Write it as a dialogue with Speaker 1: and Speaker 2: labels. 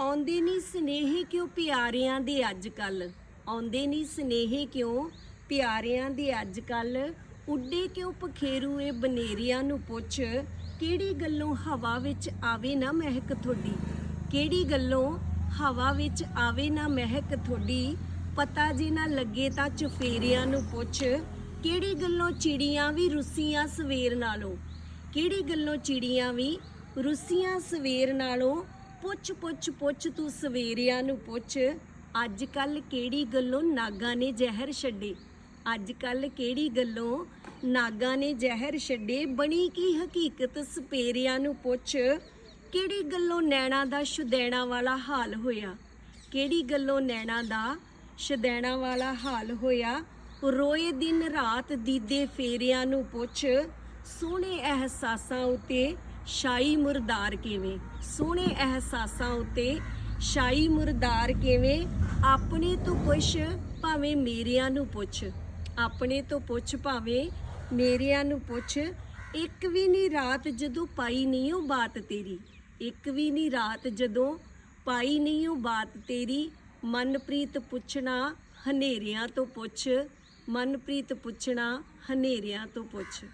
Speaker 1: ਆਉਂਦੇ ਨਹੀਂ ਸਨੇਹੇ ਕਿਉਂ ਪਿਆਰਿਆਂ ਦੇ ਅੱਜ ਕੱਲ ਆਉਂਦੇ ਨਹੀਂ ਸਨੇਹੇ ਕਿਉਂ ਪਿਆਰਿਆਂ ਦੇ ਅੱਜ ਕੱਲ ਉੱਡੇ ਕਿਉਂ ਪਖੇਰੂ ਇਹ ਬਨੇਰੀਆਂ ਨੂੰ ਪੁੱਛ? ਕਿਹੜੀ ਗੱਲੋਂ ਹਵਾ ਵਿੱਚ ਆਵੇ ਨਾ ਮਹਿਕ ਤੁਹਾਡੀ ਕਿਹੜੀ ਗੱਲੋਂ ਹਵਾ ਵਿੱਚ ਆਵੇ ਨਾ ਮਹਿਕ ਤੁਹਾਡੀ ਪਤਾ ਜੇ ਨਾ ਲੱਗੇ ਤਾਂ ਚੁਫੇਰਿਆਂ ਨੂੰ ਪੁੱਛ। ਕਿਹੜੀ ਗੱਲੋਂ ਚਿੜੀਆਂ ਵੀ ਰੁੱਸੀਆਂ ਸਵੇਰ ਨਾਲੋਂ? ਕਿਹੜੀ ਗੱਲੋਂ ਚਿੜੀਆਂ ਵੀ ਰੁੱਸੀਆਂ ਸਵੇਰ ਨਾਲੋਂ ਪੁੱਛ ਪੁੱਛ ਪੁੱਛ ਤੂੰ ਸਵੇਰਿਆਂ ਨੂੰ ਪੁੱਛ ਅੱਜ ਕੱਲ ਕਿਹੜੀ ਗੱਲੋਂ ਨਾਗਾਂ ਨੇ ਜ਼ਹਿਰ ਛੱਡੇ? ਅੱਜ ਕੱਲ ਕਿਹੜੀ ਗੱਲੋਂ ਨਾਗਾਂ ਨੇ ਜ਼ਹਿਰ ਛੱਡੇ? ਬਣੀ ਕੀ ਹਕੀਕਤ ਸਪੇਰਿਆਂ ਨੂੰ ਪੁੱਛ, ਕਿਹੜੀ ਗੱਲੋਂ ਨੈਣਾ ਦਾ ਸ਼ੁਦੈਣਾ ਵਾਲਾ ਹਾਲ ਹੋਇਆ? ਕਿਹੜੀ ਗੱਲੋਂ ਨੈਣਾ ਦਾ ਸ਼ਦੈਣਾ ਵਾਲਾ ਹਾਲ ਹੋਇਆ? ਰੋਏ ਦਿਨ ਰਾਤ ਦੀਦੇ ਫੇਰਿਆਂ ਨੂੰ ਪੁੱਛ, ਸੋਹਣੇ ਅਹਿਸਾਸਾਂ ਉਤੇ ਸ਼ਾਈ ਮੁਰਦਾਰ ਕਿਵੇਂ? ਸੋਹਣੇ ਅਹਿਸਾਸਾਂ ਉਤੇ ਸ਼ਾਈ ਮੁਰਦਾਰ ਕਿਵੇਂ? ਆਪਣੇ ਤੋਂ ਪੁੱਛ ਭਾਵੇਂ ਮੇਰਿਆਂ ਨੂੰ ਪੁੱਛ। ਆਪਣੇ ਤੋਂ ਪੁੱਛ ਭਾਵੇਂ ਮੇਰਿਆਂ ਨੂੰ ਪੁੱਛ। ਇੱਕ ਵੀ ਨਹੀਂ ਰਾਤ ਜਦੋਂ ਪਾਈ ਨਹੀਂ ਉਹ ਬਾਤ ਤੇਰੀ। ਇੱਕ ਵੀ ਨਹੀਂ ਰਾਤ ਜਦੋਂ ਪਾਈ ਨਹੀਂ ਉਹ ਬਾਤ ਤੇਰੀ। ਮਨਪ੍ਰੀਤ ਪੁੱਛਣਾ ਹਨੇਰਿਆਂ ਤੋਂ ਪੁੱਛ। ਮਨਪ੍ਰੀਤ ਪੁੱਛਣਾ ਹਨੇਰਿਆਂ ਤੋਂ ਪੁੱਛ।